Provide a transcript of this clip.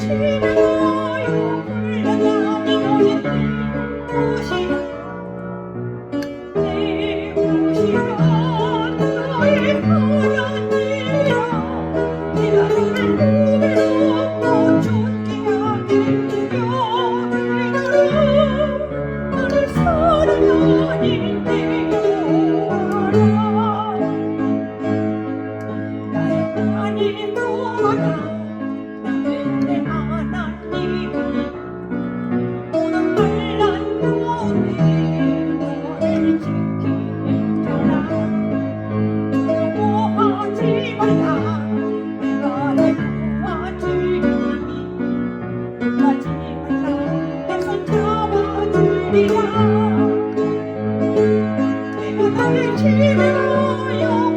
Thank you. Бо та вечірою